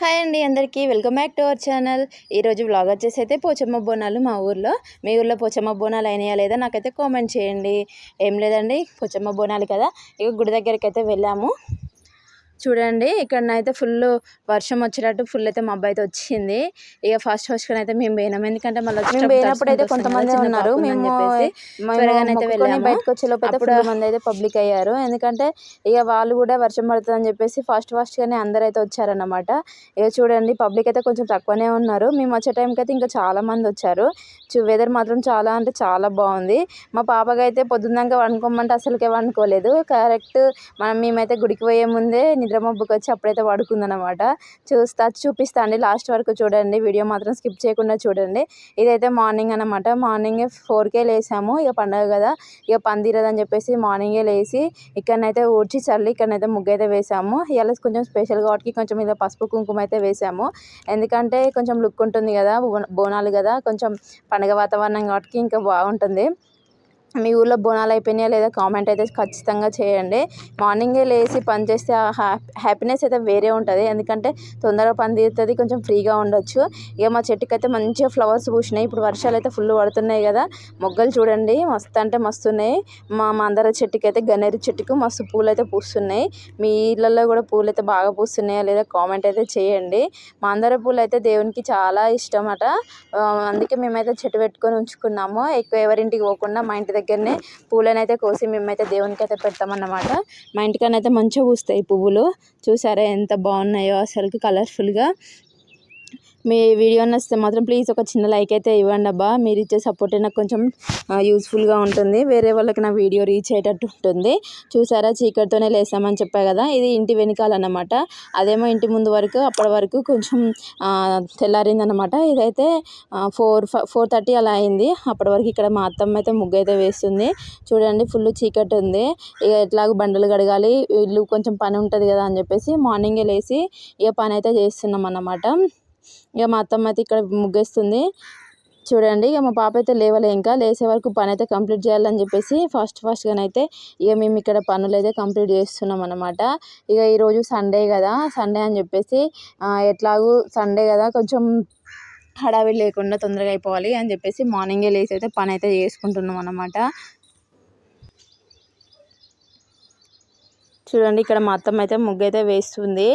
Hi అండి అందరికీ welcome back to our channel. ఈరోజు బ్లాగ్ వచ్చేసి అయితే పోచమ్మ బోనాలు మా ఊర్లో. మీ ఊర్లో పోచమ్మ బోనాలు అయినాయా లేదా నాకైతే కామెంట్ చేయండి. ఏం లేదండి పోచమ్మ బోనాలు కదా. ఇక గుడి దగ్గరికి అయితే వెళ్ళాము. చూడండి ఇక్కడ అయితే ఫుల్ వర్షం వచ్చేటట్టు ఫుల్ అయితే మబ్బు అయితే వచ్చింది. ఇక ఫస్ట్ ఫస్ట్ అయితే మేము పోయినాం. ఎందుకంటే మళ్ళీ మేము పోయినప్పుడు అయితే కొంతమంది ఉన్నారు. మేము త్వరగానైతే వెళ్ళాము బయటకు వచ్చే లోపు అయితే అప్పుడు- full మంది అయితే పబ్లిక్ అయ్యారు. ఎందుకంటే ఇక వాళ్ళు కూడా వర్షం పడుతుంది అని చెప్పేసి ఫాస్ట్ ఫాస్ట్ గానే అందరు అయితే వచ్చారన్నమాట. ఇక చూడండి పబ్లిక్ అయితే కొంచెం తక్కువనే ఉన్నారు. మేము వచ్చే టైంకి అయితే ఇంకా చాలా మంది వచ్చారు. వెదర్ మాత్రం చాలా అంటే చాలా బాగుంది. మా పాపకి అయితే పొద్దున్నాక వండుకోమంటే అసలుకే వండుకోలేదు కరెక్ట్ మనం మేమైతే గుడికి పోయే ముందే నిద్ర బుక్ వచ్చి అప్పుడైతే పడుకుందనమాట చూస్తా చూపిస్తా అండి. లాస్ట్ వరకు చూడండి. వీడియో మాత్రం స్కిప్ చేయకుండా చూడండి. ఇదైతే మార్నింగ్ అనమాట మార్నింగే ఫోర్కే లేసాము. ఇక పండగ కదా. ఇక పందిరదని చెప్పేసి మార్నింగే లేసి ఇక్కడనైతే ఊడ్చి చల్లి ఇక్కడనైతే ముగ్గు అయితే వేసాము. ఇలా కొంచెం స్పెషల్ కాబట్టి కొంచెం ఇలా పసుపు కుంకుమ అయితే వేసాము. ఎందుకంటే కొంచెం లుక్ ఉంటుంది కదా. బోనాలు కదా. కొంచెం పండగ వాతావరణం కాబట్టి ఇంకా బాగుంటుంది. మీ ఊర్లో బోనాలు అయిపోయినాయా లేదా కామెంట్ అయితే ఖచ్చితంగా చేయండి. మార్నింగే లేచి పని చేస్తే ఆ హ్యాపీనెస్ అయితే వేరే ఉంటుంది. ఎందుకంటే తొందరగా పని తీరుతుంది కొంచెం ఫ్రీగా ఉండొచ్చు. ఇక మా చెట్టుకి అయితే మంచిగా ఫ్లవర్స్ పూసినాయి. ఇప్పుడు వర్షాలు అయితే ఫుల్ పడుతున్నాయి కదా. మొగ్గలు చూడండి. మస్తు అంటే మస్తు ఉన్నాయి. మా అందరి చెట్టుకి అయితే గన్నేరు చెట్టుకు మస్తు పూలు అయితే పూస్తున్నాయి. మీ ఇళ్ళల్లో కూడా పూలు అయితే బాగా పూస్తున్నాయా లేదా కామెంట్ అయితే చేయండి. మందార పూలు అయితే దేవునికి చాలా ఇష్టం అట అందుకే మేమైతే చెట్టు పెట్టుకొని ఉంచుకున్నాము. ఎక్కువ ఎవరింటికి పోకుండా మా ఇంటి దగ్గరనే పూలను అయితే కోసి మేమైతే దేవునికి అయితే పెడతామన్నమాట. మా ఇంటికన్నా అయితే మంచిగా పూస్తాయి పువ్వులు. చూసారా ఎంత బాగున్నాయో అసలుకి కలర్ఫుల్గా మీ వీడియో నచ్చితే మాత్రం ప్లీజ్ ఒక చిన్న లైక్ అయితే ఇవ్వండి అబ్బా. మీరు ఇచ్చే సపోర్ట్ నాకు కొంచెం యూస్ఫుల్గా ఉంటుంది. వేరే వాళ్ళకి నా వీడియో రీచ్ అయ్యేటట్టు ఉంటుంది. చూసారా? చీకటితోనే లేసామని చెప్పా కదా. ఇది ఇంటి వెనకాలన్నమాట. అదేమో ఇంటి ముందు వరకు అప్పటి వరకు కొంచెం తెల్లారిందనమాట ఇదైతే ఫోర్ ఫోర్ థర్టీ అలా అయింది. అప్పటి వరకు ఇక్కడ మా అత్తమ్మ అయితే ముగ్గు అయితే వేస్తుంది. చూడండి ఫుల్ చీకటి ఉంది. ఇక ఎట్లాగో బండలు కడగాలి. ఇల్లు కొంచెం పని ఉంటుంది కదా అని చెప్పేసి మార్నింగే లేచి ఇక పని అయితే చేస్తున్నాం అన్నమాట ఇక మా అత్తమ్మ అయితే ఇక్కడ ముగ్గేస్తుంది. చూడండి ఇక మా పాప అయితే లేవలే ఇంకా. లేసే వరకు పని అయితే కంప్లీట్ చేయాలని చెప్పేసి ఫాస్ట్ అయితే ఇక మేము ఇక్కడ పనులు అయితే కంప్లీట్ చేస్తున్నాం అనమాట ఇక ఈరోజు సండే కదా సండే అని చెప్పేసి ఎట్లాగూ సండే కదా కొంచెం హడావిడి లేకుండా తొందరగా అయిపోవాలి అని చెప్పేసి మార్నింగే లేచి అయితే పని అయితే చేసుకుంటున్నాం అనమాట చూడండి ఇక్కడ మా అత్తమ్మ అయితే ముగ్గు అయితే వేస్తుంది.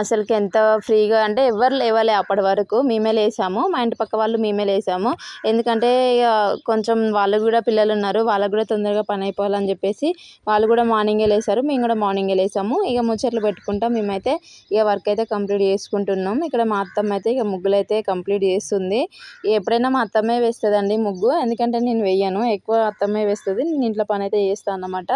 అసలుకి ఎంత ఫ్రీగా అంటే ఎవరు లేవలే అప్పటి వరకు మేమే లేసాము. మా ఇంటి పక్క వాళ్ళు మేమే లేసాము. ఎందుకంటే ఇక కొంచెం వాళ్ళు కూడా పిల్లలు ఉన్నారు. వాళ్ళకు కూడా తొందరగా పని అయిపోవాలని చెప్పేసి వాళ్ళు కూడా మార్నింగే లేసారు. మేము కూడా మార్నింగే లేసాము. ఇక ముచ్చట్లు పెట్టుకుంటాం. మేమైతే ఇక వర్క్ అయితే కంప్లీట్ చేసుకుంటున్నాం. ఇక్కడ మా అత్తమ్మ అయితే ఇక ముగ్గులు అయితే కంప్లీట్ చేస్తుంది. ఎప్పుడైనా మా అత్తమ్మే వేస్తుందండి ముగ్గు. ఎందుకంటే నేను వేయను. ఎక్కువ అత్తమ్మే వేస్తుంది. నేను ఇంట్లో పని అయితే చేస్తాను అన్నమాట.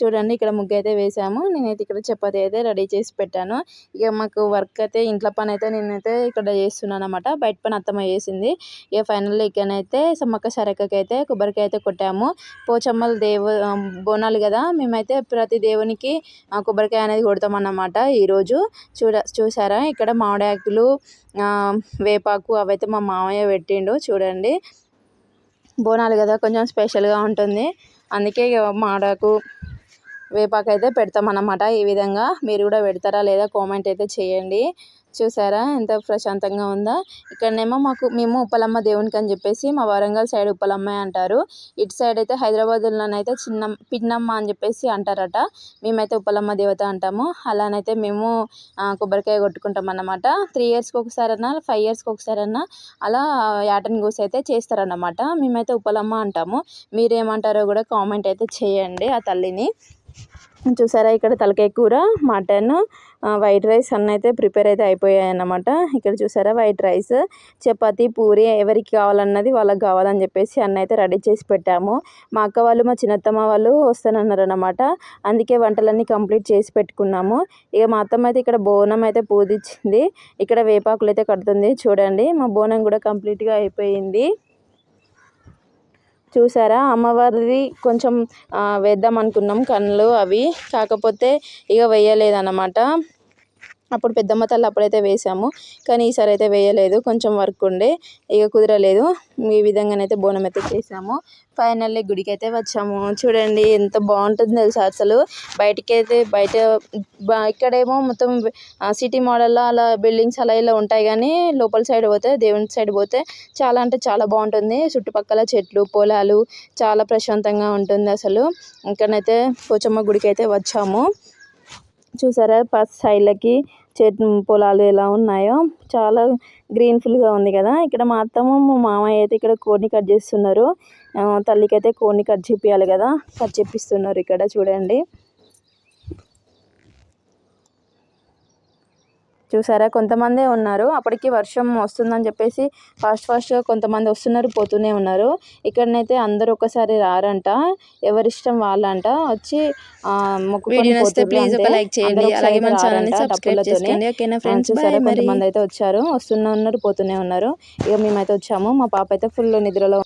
చూడండి ఇక్కడ ముగ్గు అయితే వేసాము. నేనైతే ఇక్కడ చపాతి అయితే రెడీ చేసి పెట్టాను. ఇక మాకు వర్క్ అయితే ఇంట్లో పని అయితే నేనైతే ఇక్కడ చేస్తున్నాను అనమాట బయట పని అత్తమ్మ చేసింది. ఇక ఫైనల్లీ ఇక్కడనైతే సమ్మక్క సారక్కకి అయితే కొబ్బరికాయ అయితే కొట్టాము. పోచమ్మలు దేవు బోనాలు కదా మేమైతే ప్రతి దేవునికి కొబ్బరికాయ అనేది కొడతాం అనమాట ఈరోజు. చూడ చూసారా? ఇక్కడ మామిడాకులు వేపాకు అవైతే మా మామయ్య పెట్టిండు. చూడండి. బోనాలు కదా కొంచెం స్పెషల్గా ఉంటుంది. అందుకే ఇక మాడాకు వేపాకు అయితే పెడతామన్నమాట. ఈ విధంగా మీరు కూడా పెడతారా లేదా కామెంట్ అయితే చేయండి. చూసారా? ఎంత ప్రశాంతంగా ఉందా? ఇక్కడనేమో మాకు మేము ఉప్పలమ్మ దేవునికి అని చెప్పేసి మా వరంగల్ సైడ్ ఉప్పలమ్మ అంటారు. ఇటు సైడ్ అయితే హైదరాబాద్లోనైతే చిన్న పిన్నమ్మ అని చెప్పేసి అంటారట. మేమైతే ఉప్పలమ్మ దేవత అంటాము. అలానైతే మేము కొబ్బరికాయ కొట్టుకుంటాం అన్నమాట త్రీ ఇయర్స్కి ఒకసారన్నా ఫైవ్ ఇయర్స్కి ఒకసారన్నా అలా యాటన్ గూస్ అయితే చేస్తారన్నమాట. మేమైతే ఉప్పలమ్మ అంటాము. మీరేమంటారో కూడా కామెంట్ అయితే చేయండి ఆ తల్లిని. చూసారా ఇక్కడ తలకాయ కూర మటన్ వైట్ రైస్ అన్న అయితే ప్రిపేర్ అయితే అయిపోయాయి అన్నమాట ఇక్కడ చూసారా వైట్ రైస్ చపాతీ పూరి ఎవరికి కావాలన్నది వాళ్ళకి కావాలని చెప్పేసి అన్న అయితే రెడీ చేసి పెట్టాము. మా అక్క వాళ్ళు మా చిన్నత్తమ్మ వాళ్ళు వస్తానన్నారు అనమాట అందుకే వంటలన్నీ కంప్లీట్ చేసి పెట్టుకున్నాము. ఇక మా అత్తమ్మ అయితే ఇక్కడ బోనం అయితే పూజించింది. ఇక్కడ వేపాకులు అయితే కడుతుంది. చూడండి మా బోనం కూడా కంప్లీట్గా అయిపోయింది. చూసారా? అమ్మవారిది కొంచెం వేద్దాం అనుకున్నాం కళ్ళు అవి. కాకపోతే ఇక వేయలేదన్నమాట. అప్పుడు పెద్దమ్మ తల్లి అప్పుడైతే వేసాము. కానీ ఈసారి అయితే వేయలేదు. కొంచెం వర్క్ ఉండే. ఇక కుదరలేదు. ఈ విధంగానైతే బోనం అయితే చేసాము. ఫైనల్లీ గుడికి అయితే వచ్చాము. చూడండి ఎంత బాగుంటుంది తెలుసా అసలు. బయటికి అయితే బయట ఇక్కడేమో మొత్తం సిటీ మోడల్లో అలా బిల్డింగ్స్ అలా ఇలా ఉంటాయి కానీ లోపల సైడ్ పోతే దేవుని సైడ్ పోతే చాలా అంటే చాలా బాగుంటుంది. చుట్టుపక్కల చెట్లు పొలాలు చాలా ప్రశాంతంగా ఉంటుంది అసలు. ఇక్కడనైతే పోచమ్మ గుడికి అయితే వచ్చాము. చూసారా? పస్ సైడ్లకి చెట్లు పొలాలు ఎలా ఉన్నాయో. చాలా గ్రీన్ఫుల్గా ఉంది కదా. ఇక్కడ మా అత్తమ్మ మా మామయ్య అయితే ఇక్కడ కోడిని కట్ చేస్తున్నారు. తల్లికి అయితే కోడిని కట్ చేపియాలి కదా. కట్ చేపిస్తున్నారు ఇక్కడ చూడండి. చూసారా? కొంతమందే ఉన్నారు. అప్పటికి వర్షం వస్తుందని చెప్పేసి ఫాస్ట్ ఫాస్ట్గా కొంతమంది వస్తున్నారు పోతూనే ఉన్నారు. ఇక్కడనైతే అందరూ ఒకసారి రారంట. ఎవరిష్టం వాళ్ళంట. వచ్చి కొంతమంది అయితే వచ్చారు. వస్తూనే ఉన్నారు పోతూనే ఉన్నారు. ఇక మేమైతే వచ్చాము. మా పాప అయితే ఫుల్ నిద్రలో